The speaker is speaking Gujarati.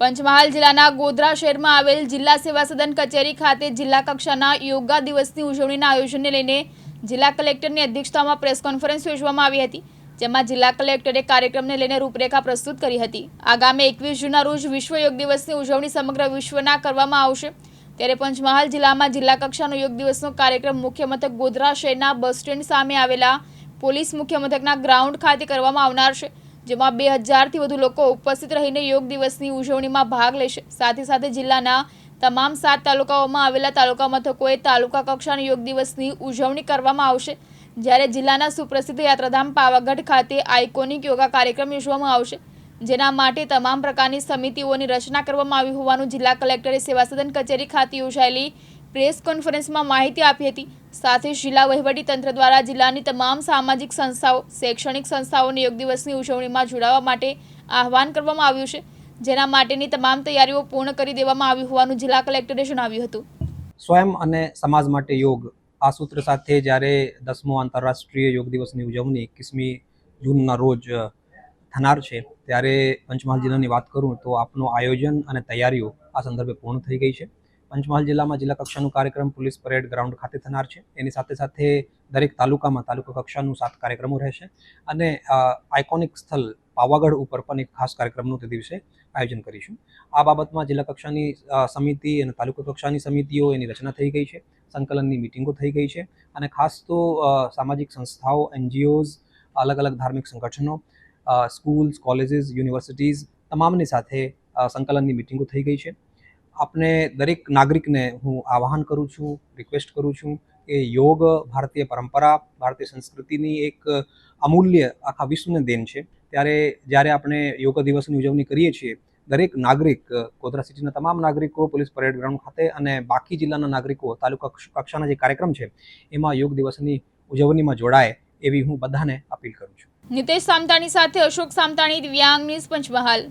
પંચમહાલ જિલ્લાના ગોધરા શહેરમાં આવેલ જિલ્લા સેવા સદન કચેરી ખાતે જિલ્લા કક્ષાના યોગા દિવસની ઉજવણીના આયોજનને લઈને જિલ્લા કલેક્ટરની અધ્યક્ષતામાં પ્રેસ કોન્ફરન્સ યોજવામાં આવી હતી, જેમાં જિલ્લા કલેક્ટરે કાર્યક્રમને લઈને રૂપરેખા પ્રસ્તુત કરી હતી. આગામી એકવીસ જૂનના રોજ વિશ્વ યોગ દિવસની ઉજવણી સમગ્ર વિશ્વના કરવામાં આવશે. ત્યારે પંચમહાલ જિલ્લામાં જિલ્લા કક્ષાનો યોગ દિવસનો કાર્યક્રમ મુખ્ય મથક ગોધરા શહેરના બસ સ્ટેન્ડ સામે આવેલા પોલીસ મુખ્ય મથકના ગ્રાઉન્ડ ખાતે કરવામાં આવનાર છે. જેમાં બે હજારથી વધુ લોકો ઉપસ્થિત રહીને યોગ દિવસની ઉજવણીમાં ભાગ લેશે. સાથે સાથે જિલ્લાના તમામ સાત તાલુકાઓમાં આવેલા તાલુકા મથકોએ તાલુકા કક્ષાની યોગ દિવસની ઉજવણી કરવામાં આવશે. જ્યારે જિલ્લાના સુપ્રસિદ્ધ યાત્રાધામ પાવાગઢ ખાતે આઇકોનિક યોગા કાર્યક્રમ યોજવામાં આવશે. જેના માટે તમામ પ્રકારની સમિતિઓની રચના કરવામાં આવી હોવાનું જિલ્લા કલેક્ટરે સેવા સદન કચેરી ખાતે યોજાયેલી પ્રેસ કોન્ફરન્સમાં માહિતી આપી હતી. સાથે જિલ્લા તંત્ર દ્વારા જિલ્લાની તમામ સામાજિક સંસ્થાઓ, શૈક્ષણિક સંસ્થાઓને યોગ દિવસની ઉજવણીમાં જોડાવા માટે આહવાન કરવામાં આવ્યું છે. જેના માટેની તમામ તૈયારીઓ પૂર્ણ કરી દેવામાં આવી હોવાનું જિલ્લા કલેક્ટરે જણાવ્યું હતું. સ્વયં અને સમાજ માટે યોગ. આ સૂત્ર સાથે જ્યારે દસમો આંતરરાષ્ટ્રીય યોગ દિવસની ઉજવણી એકવીસમી જૂનના રોજ થનાર છે, ત્યારે પંચમહાલ જિલ્લાની વાત કરું તો આપનું આયોજન અને તૈયારીઓ આ સંદર્ભે પૂર્ણ થઈ ગઈ છે. પંચમહાલ જિલ્લામાં જિલ્લા કક્ષાનું કાર્યક્રમ પોલીસ પરેડ ગ્રાઉન્ડ ખાતે થનાર છે. એની સાથે સાથે દરેક તાલુકામાં તાલુકા કક્ષાનું સાત કાર્યક્રમો રહેશે અને આઇકોનિક સ્થળ પાવાગઢ ઉપર પણ એક ખાસ કાર્યક્રમનું તે દિવસે આયોજન કરીશું. આ બાબતમાં જિલ્લા કક્ષાની સમિતિ અને તાલુકા કક્ષાની સમિતિઓ એની રચના થઈ ગઈ છે, સંકલનની મિટિંગો થઈ ગઈ છે અને ખાસ તો સામાજિક સંસ્થાઓ, એનજીઓઝ, અલગ અલગ ધાર્મિક સંગઠનો સ્કૂલ્સ, કોલેજીસ, યુનિવર્સિટીઝ, તમામની સાથે સંકલનની મિટિંગો થઈ ગઈ છે. આપને દરેક નાગરિકને હું આવાહન કરું છું રિક્વેસ્ટ કરું છું કે યોગ ભારતીય પરંપરા, ભારતીય સંસ્કૃતિની એક અમૂલ્ય આખા વિશ્વને દેન છે. ત્યારે જ્યારે આપણે યોગ દિવસની ઉજવણી કરીએ છીએ, દરેક નાગરિક, ગોધરા સિટીના તમામ નાગરિકો, પોલીસ પરેડ ગ્રાઉન્ડ ખાતે અને બાકી જિલ્લાના નાગરિકો, તાલુકા કક્ષાના જે કાર્યક્રમ છે, એમાં યોગ દિવસની ઉજવણીમાં જોડાય એવી હું બધાને અપીલ કરું છું. નિતેશ સામતાણી સાથે અશોક સામતાણી, દિવ્યાંગ ન્યૂઝ પંચમહાલ.